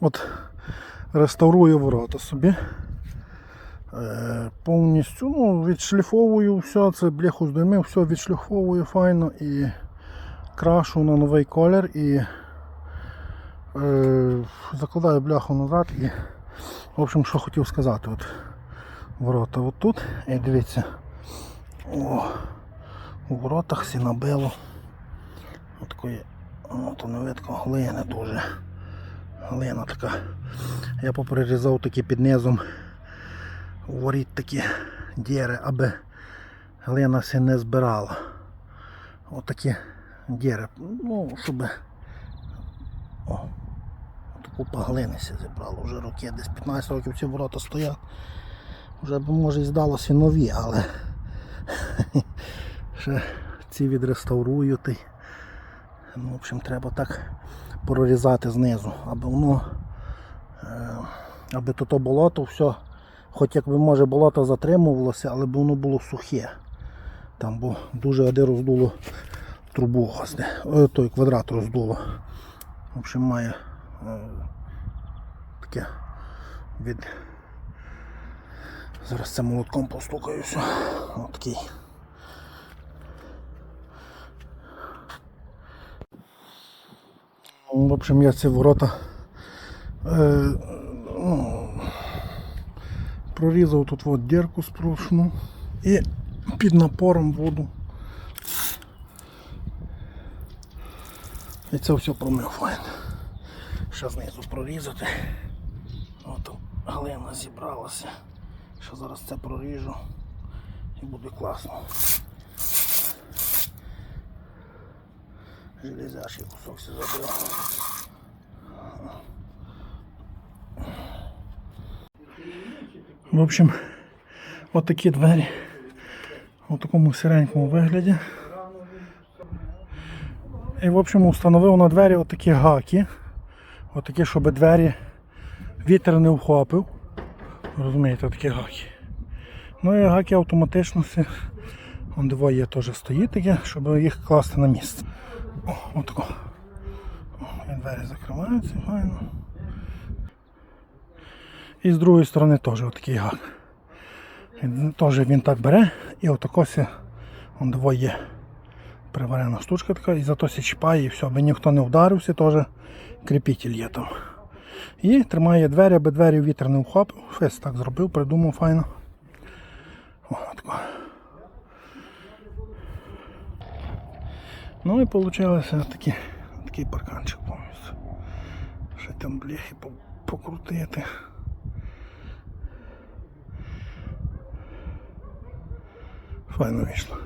От реставрую ворота собі. Е, повністю ну, відшліфовую все, це бляху здоймив, все відшліфовую файно і крашу на новий колір і е, закладаю бляху назад і в общем, що хотів сказати. От, ворота отут. І дивіться. О, у воротах всі набило. От такої, ну, то не видко, глини дуже. Глина така. Я поприрізав такі під низом воріт такі діри, аби глина все не збирала. Отакі діри. Ну, щоб о, купа глини все зібрало. Вже роки, десь 15 років ці ворота стоять. Вже б може і здалося нові, але ще ці відреставрую. Ну, в общем, треба так прорізати знизу, аби воно, е, аби то, то болото все, хоч якби може болото затримувалося, але воно було сухе. Там бо дуже води роздуло трубу, О, той квадрат роздуло. В общем, має е, таке від. Зараз це молотком постукаюся. Ось такий. В общем, я ці ворота е, ну, прорізав тут от дірку спрошну і під напором воду. І це все промив файн. Ще знизу прорізати. От глина зібралася. Ще зараз це проріжу і буде класно. Железяший кусок все забив. В общем, от такі двері у такому сиренькому вигляді. І в общем встановив на двері отакі гаки. Отакі, щоб двері вітер не вхопив. Розумієте, такі гаки. Ну і гаки автоматично всі. Вон двоє теж стоїть таке, щоб їх класти на місце. О, отако. І двері закриваються, файно. І з другої сторони теж отакий гак. Теж він так бере і отако ся, двоє приварена штучка така, і зато ся чіпає і все, аби ніхто не вдарився, теж кріпітель є там. І тримає двері, аби двері вітер не вхопив. Фес так зробив, придумав файно. О. Ну і вийшло такий, такий парканчик повністю. Ще там бляхи покрутити. Файно вийшло.